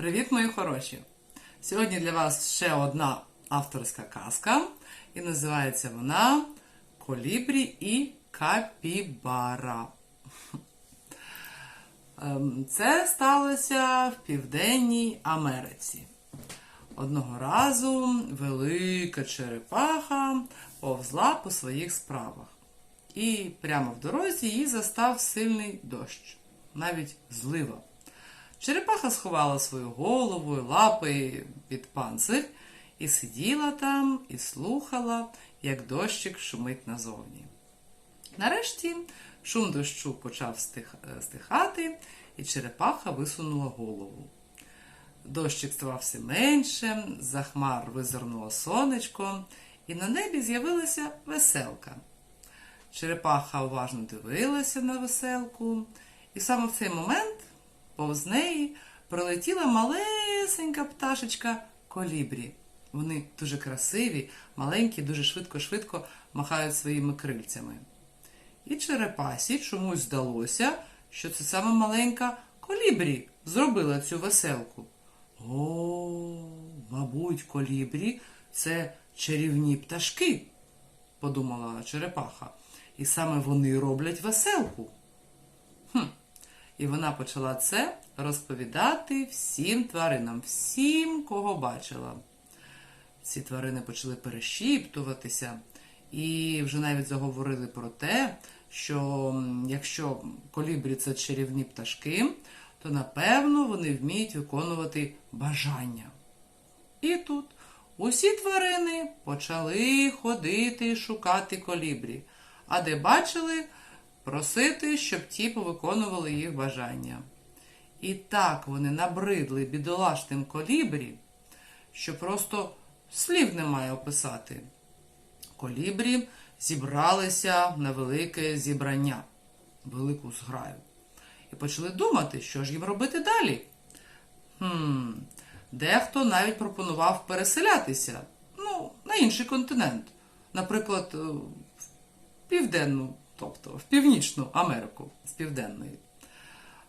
Привіт, мої хороші! Сьогодні для вас ще одна авторська казка, і називається вона Колібрі і Капібара. Ем, Це сталося в Південній Америці. Одного разу велика черепаха повзла по своїх справах. І прямо в дорозі її застав сильний дощ, навіть злива. Черепаха сховала свою голову і лапи під панцир і сиділа там і слухала, як дощик шумить назовні. Нарешті шум дощу почав стих- е, стихати, і черепаха висунула голову. Дощик ставав все менше, за хмар визирнуло сонечко, і на небі з'явилася веселка. Черепаха уважно дивилася на веселку, і саме в цей момент повз неї пролетіла малесенька пташечка колібрі. Вони дуже красиві, маленькі, дуже швидко-швидко махають своїми крильцями. І черепасі чомусь здалося, що це саме маленька колібрі зробила цю веселку. О, мабуть, колібрі це чарівні пташки, подумала черепаха. І саме вони роблять веселку. І вона почала це розповідати всім тваринам, всім, кого бачила. Ці тварини почали перешіптуватися і вже навіть заговорили про те, що якщо колібрі це чарівні пташки, то напевно вони вміють виконувати бажання. І тут усі тварини почали ходити і шукати колібрі, а де бачили, просити, щоб ті повиконували їх бажання. І так вони набридли бідолашним колібрі, що просто слів немає описати. Колібрі зібралися на велике зібрання, велику зграю, і почали думати, що ж їм робити далі. Хм, дехто навіть пропонував переселятися ну, на інший континент, наприклад, е, в південну, тобто в північну Америку з південної.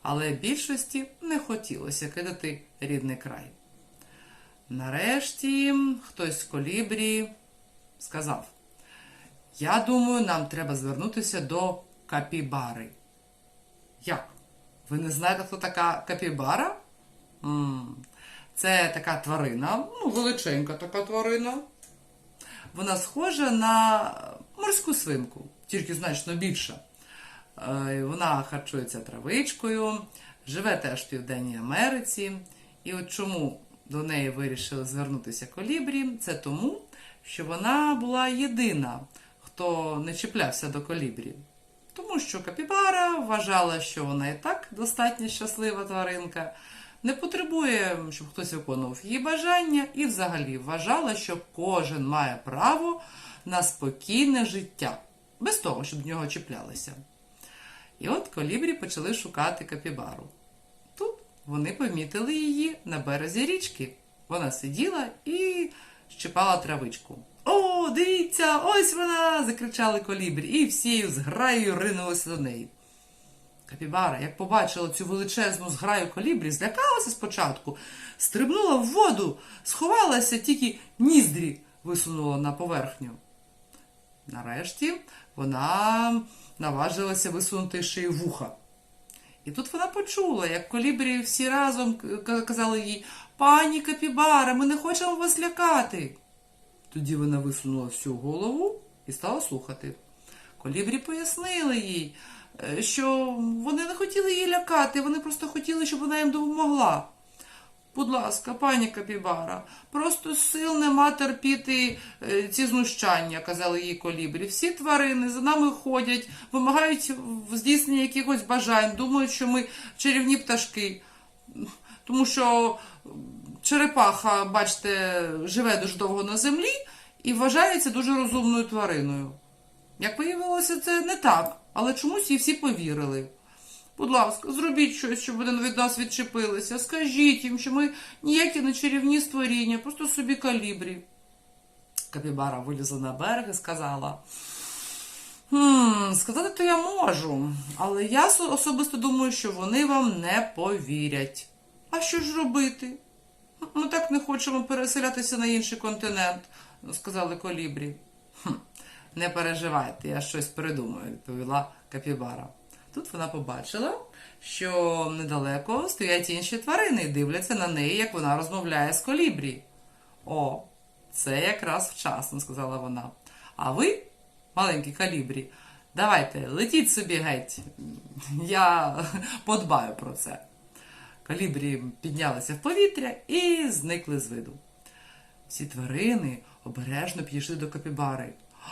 Але більшості не хотілося кидати рідний край. Нарешті хтось з колібрі сказав: Я думаю, нам треба звернутися до капібари. Як? Ви не знаєте, хто така капібара? м Це така тварина, ну, величенька така тварина. Вона схожа на морську свинку, тільки значно більша. Е, Вона харчується травичкою, живе теж в Південній Америці. І от чому до неї вирішили звернутися колібрі, це тому, що вона була єдина, хто не чіплявся до колібрі. Тому що Капібара вважала, що вона і так достатньо щаслива тваринка, не потребує, щоб хтось виконував її бажання, і взагалі вважала, що кожен має право на спокійне життя, без того, щоб до нього чіплялися. І от колібрі почали шукати капібару. Тут вони помітили її на березі річки. Вона сиділа і щипала травичку. О, дивіться, ось вона! закричали колібрі, і всією зграєю ринулися до неї. Капібара, як побачила цю величезну зграю колібрі, злякалася спочатку, стрибнула в воду, сховалася, тільки ніздрі висунула на поверхню. Нарешті вона наважилася висунути й вуха. І тут вона почула, як колібрі всі разом казали їй Пані Капібара, ми не хочемо вас лякати. Тоді вона висунула всю голову і стала слухати. Колібрі пояснили їй, е, що вони не хотіли її лякати, вони просто хотіли, щоб вона їм допомогла. Будь ласка, пані Капібара, просто сил нема терпіти е, ці знущання, казали їй колібрі. Всі тварини за нами ходять, вимагають здійснення якихось бажань, думають, що ми чарівні пташки. Тому що черепаха, бачите, живе дуже довго на землі і вважається дуже розумною твариною. Як виявилося, це не так, але чомусь їй всі повірили. Будь ласка, зробіть щось, щоб вони від нас відчепилися. Скажіть їм, що ми ніякі не чарівні створіння, просто собі калібрі. Капібара вилізла на берег і сказала: Хм, сказати то я можу, але я особисто думаю, що вони вам не повірять. А що ж робити? Ми так не хочемо переселятися на інший континент, сказали колібрі. «Хм, не переживайте, я щось придумаю, відповіла Капібара. Тут вона побачила, що недалеко стоять інші тварини і дивляться на неї, як вона розмовляє з колібрі. О, це якраз вчасно, сказала вона. А ви, маленькі калібрі, давайте, летіть собі геть. Я подбаю про це. Калібрі піднялися в повітря і зникли з виду. Всі тварини обережно підійшли до капібари. «А,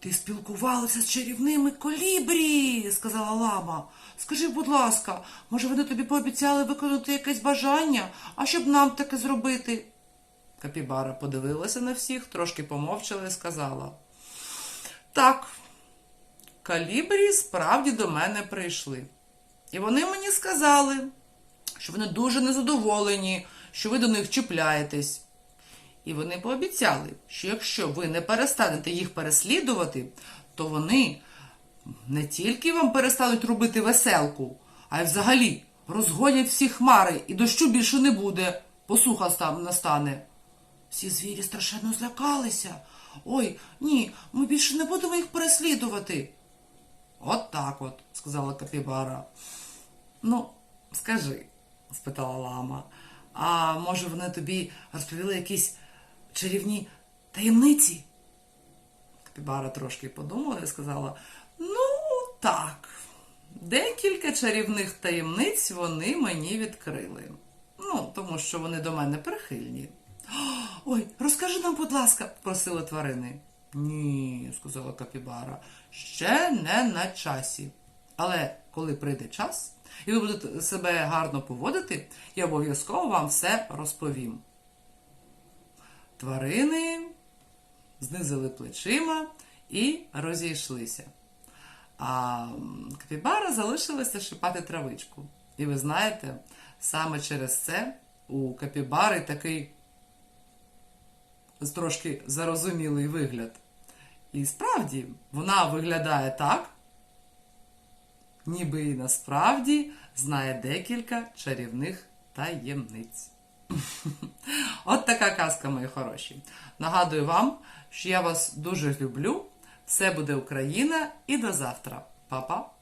Ти спілкувалася з чарівними колібрі, сказала лама. Скажи, будь ласка, може вони тобі пообіцяли виконати якесь бажання, а щоб нам таке зробити? Капібара подивилася на всіх, трошки помовчала і сказала. Так, калібрі справді до мене прийшли. І вони мені сказали, що вони дуже незадоволені, що ви до них чіпляєтесь. І вони пообіцяли, що якщо ви не перестанете їх переслідувати, то вони не тільки вам перестануть робити веселку, а й взагалі розгонять всі хмари і дощу більше не буде, посуха став- настане. Всі звірі страшенно злякалися. Ой, ні, ми більше не будемо їх переслідувати. От так от, сказала Капібара. Ну, скажи, спитала лама, а може вони тобі розповіли якісь чарівні таємниці? Капібара трошки подумала і сказала: Ну, так, декілька чарівних таємниць вони мені відкрили. Ну, тому що вони до мене прихильні. Ой, розкажи нам, будь ласка, просили тварини. Ні, сказала Капібара, ще не на часі. Але коли прийде час, і ви будете себе гарно поводити, я обов'язково вам все розповім. Тварини знизили плечима і розійшлися. А Капібара залишилася шипати травичку. І ви знаєте, саме через це у Капібари такий трошки зарозумілий вигляд. І справді вона виглядає так, ніби і насправді знає декілька чарівних таємниць. От така казка, мої хороші. Нагадую вам, що я вас дуже люблю. Все буде Україна і до завтра. Па-па!